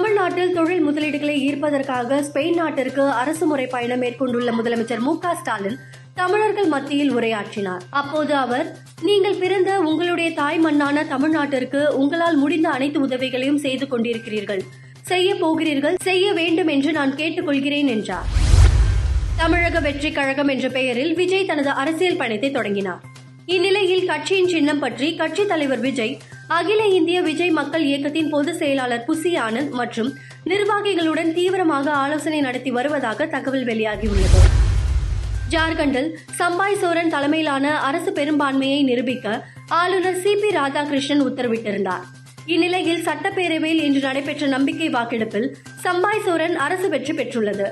தமிழ்நாட்டில் தொழில் முதலீடுகளை ஈர்ப்பதற்காக ஸ்பெயின் நாட்டிற்கு அரசுமுறை பயணம் மேற்கொண்டுள்ள முதலமைச்சர் மு ஸ்டாலின் தமிழர்கள் மத்தியில் உரையாற்றினார். அப்போது அவர் நீங்கள் பிறந்த உங்களுடைய தாய் மண்ணான தமிழ்நாட்டிற்கு உங்களால் முடிந்த அனைத்து உதவிகளையும் செய்து கொண்டிருக்கிறீர்கள். செய்ய போகிறீர்கள் செய்ய வேண்டும் என்று நான் கேட்டுக்கொள்கிறேன் என்றார். தமிழக வெற்றி கழகம் என்ற பெயரில் விஜய் தனது அரசியல் பயணத்தை தொடங்கினார். இந்நிலையில் கட்சியின் சின்னம் பற்றி கட்சித் தலைவர் விஜய் அகில இந்திய விஜய் மக்கள் இயக்கத்தின் பொதுச் செயலாளர் புசி ஆனந்த் மற்றும் நிர்வாகிகளுடன் தீவிரமாக ஆலோசனை நடத்தி வருவதாக தகவல் வெளியாகியுள்ளது. ஜார்க்கண்டில் சம்பாய் சோரன் தலைமையிலான அரசு பெரும்பான்மையை நிரூபிக்க ஆளுநர் சி பி ராதாகிருஷ்ணன் உத்தரவிட்டிருந்தார். இந்நிலையில் சட்டப்பேரவையில் இன்று நடைபெற்ற நம்பிக்கை வாக்கெடுப்பில் சம்பாய் சோரன் அரசு வெற்றி பெற்றுள்ளது.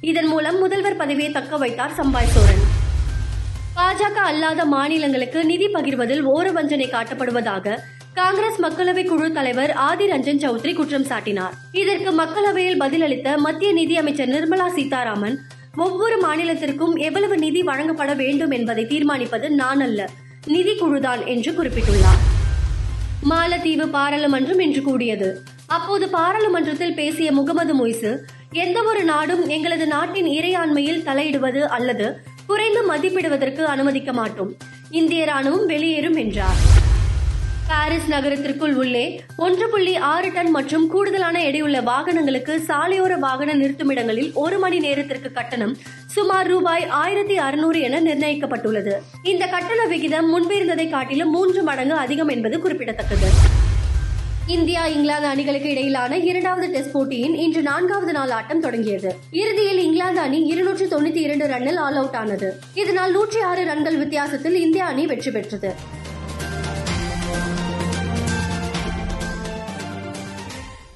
இதன் மூலம் முதல்வர் பதவியை தக்க வைத்தார் சம்பாய் சோரன். பாஜக அல்லாத மாநிலங்களுக்கு நிதி பகிர்வதில் ஓரவஞ்சனை காட்டப்படுவதாக காங்கிரஸ் மக்களவை குழு தலைவர் ஆதி ரஞ்சன் சௌத்ரி குற்றம் சாட்டினார். இதற்கு மக்களவையில் பதிலளித்த மத்திய நிதி அமைச்சர் நிர்மலா சீதாராமன் ஒவ்வொரு மாநிலத்திற்கும் எவ்வளவு நிதி வழங்கப்பட வேண்டும் என்பதை தீர்மானிப்பது நான் அல்ல நிதி குழுதான் என்று குறிப்பிட்டுள்ளார். மாலத்தீவு பாராளுமன்றம் இன்று கூடியது. அப்போது பாராளுமன்றத்தில் பேசிய முகமது மொய்சு எந்தவொரு நாடும் எங்களது நாட்டின் இறையாண்மையில் தலையிடுவது அல்லது குறைந்து மதிப்பிடுவதற்கு அனுமதிக்க மாட்டோம். இந்திய ராணுவம் வெளியேறும் என்றார். பாரிஸ் நகரத்திற்குள் உள்ளே ஒன்று புள்ளி ஆறு டன் மற்றும் கூடுதலான எடையுள்ள வாகனங்களுக்கு சாலையோர வாகன நிறுத்துமிடங்களில் ஒரு மணி நேரத்திற்கு கட்டணம் சுமார் ரூபாய் ஆயிரத்தி அறுநூறு என நிர்ணயிக்கப்பட்டுள்ளது. இந்த கட்டண விகிதம் முன்பிருந்ததை காட்டிலும் மூன்று மடங்கு அதிகம் என்பது குறிப்பிடத்தக்கது. இந்தியா இங்கிலாந்து அணிகளுக்கு இடையிலான இரண்டாவது டெஸ்ட் போட்டியின் இன்று நான்காவது நாள் ஆட்டம் தொடங்கியது. இறுதியில் இங்கிலாந்து அணி இருநூற்றி தொண்ணூத்தி இரண்டு ரன்னில் ஆல் அவுட் ஆனது. இதனால் நூற்றி ஆறு ரன்கள் வித்தியாசத்தில் இந்திய அணி வெற்றி பெற்றது.